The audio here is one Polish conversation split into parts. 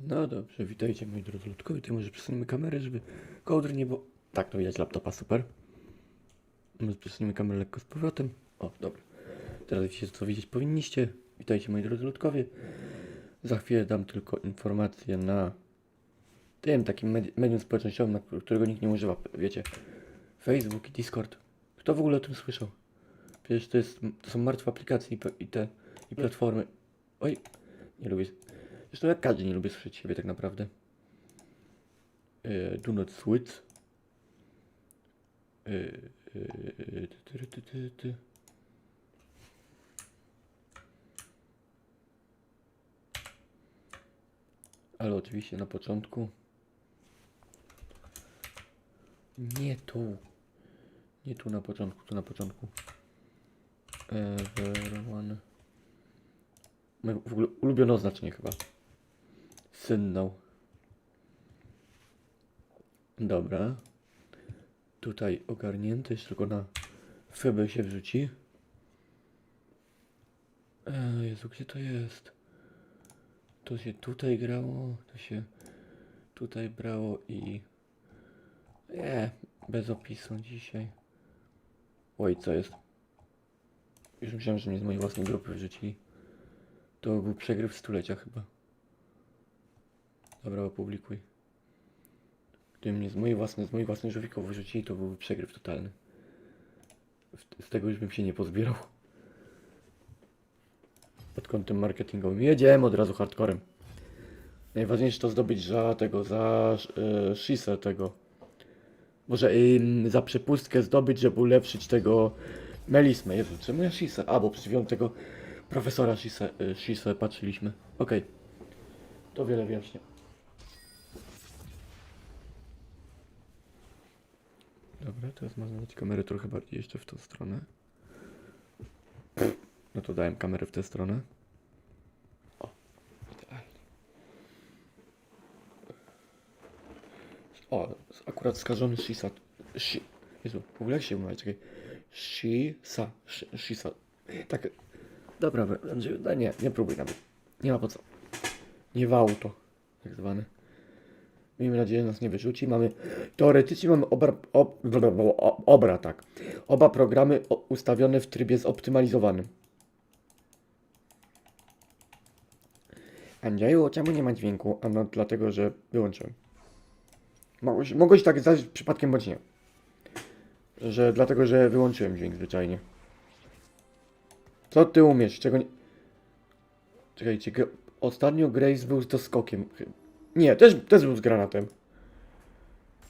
No dobrze, witajcie moi drodzy ludkowie. Tutaj może przesuniemy kamerę, żeby kołdry nie było... Tak, to widać laptopa, super. Może przesuniemy kamerę lekko z powrotem. O, dobra. Teraz wiecie, co widzieć powinniście. Witajcie moi drodzy ludkowie. Za chwilę dam tylko informację na tym takim medi- medium społecznościowym, którego nikt nie używa, wiecie. Facebook i Discord. Kto w ogóle o tym słyszał? Przecież to, jest, to są martwe aplikacje i, i te i platformy. Oj, nie lubię. Zresztą jak każdy nie lubi słyszeć siebie tak naprawdę. E, do not switch. E, e, ty, ty, ty, ty. Ale oczywiście na początku. Nie tu. Nie tu na początku, tu na początku. Everyone. Moje w ogóle ulubione oznaczenie chyba. Sygnał. Dobra. Tutaj ogarnięty, jeszcze tylko na fybę się wrzuci. E, Jezu, gdzie to jest? To się tutaj grało, to się tutaj brało i... Nie, bez opisu dzisiaj. Oj, co jest? Już myślałem, że mnie z mojej własnej grupy wyrzucili. To był przegryw stulecia chyba. Dobra, opublikuj. Gdyby mnie z mojej własnej, z moich własnych żowików wyrzucili, to byłby przegryw totalny. Z- tego już bym się nie pozbierał. Pod kątem marketingowym. Jedziemy od razu hardcorem. Najważniejsze to zdobyć za tego, za e, Shisę tego. Może ym, za przepustkę zdobyć, żeby ulepszyć tego Melismę. Jezu, czemu ja Shisę? A, bo tego profesora Shisę, y, Shisę patrzyliśmy. Okej. To wiele wyjaśnia. Dobra, teraz można dać kamerę trochę bardziej jeszcze w tą stronę. No to dałem kamerę w tę stronę. O, idealnie. O, akurat skażony Shisa. Shi... Jezu, w ogóle jak się mówi, czekaj. Shisa. Shi- Shisa. Tak. Dobra, Andrzeju, daj, nie, nie próbuj nawet. Nie ma po co. Nie w auto, tak zwane. Miejmy nadzieję, że nas nie wyrzuci. Mamy, teoretycznie mamy obra, ob, obra, tak. Oba programy ustawione w trybie zoptymalizowanym. Andrzeju, czemu nie ma dźwięku? A no dlatego, że wyłączyłem. Mogłeś, mogłeś tak zdać przypadkiem bądź nie. Że dlatego, że wyłączyłem dźwięk zwyczajnie. Co ty umiesz? Czego nie... Czekajcie, ostatnio Grace był z doskokiem. Nie, też, też był z granatem.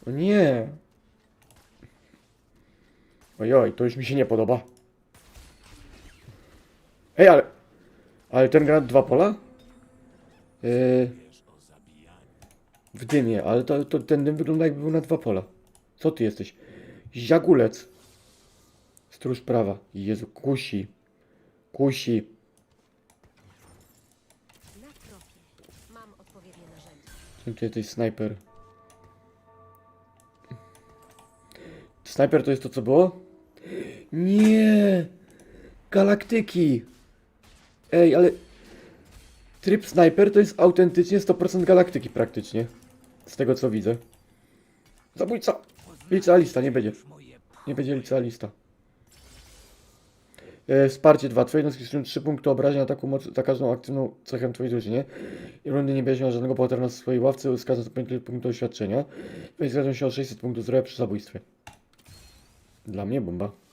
O nie. Ojoj, to już mi się nie podoba. Ej, ale... Ale ten granat dwa pola? Yy, w dymie, ale to, to ten dym wygląda jakby był na dwa pola. Co ty jesteś? Ziagulec. Stróż prawa. Jezu, kusi. Kusi. Na tropie. Narzędzia. Czym ty jesteś snajper? Snajper to jest to, co było? Nie! Galaktyki! Ej, ale... Tryb snajper to jest autentycznie 100% galaktyki praktycznie. Z tego, co widzę. Zabójca! Licealista, nie będzie. Nie będzie licealista. E, wsparcie 2. Twoje jednostki zyskują 3 punkty obrażeń ataku mocy za każdą aktywną cechę twojej drużynie. I rundy nie miał żadnego bohatera na swojej ławce, uzyska za punkty punktów doświadczenia. Weź zgadzam się o 600 punktów zdrowia przy zabójstwie. Dla mnie bomba.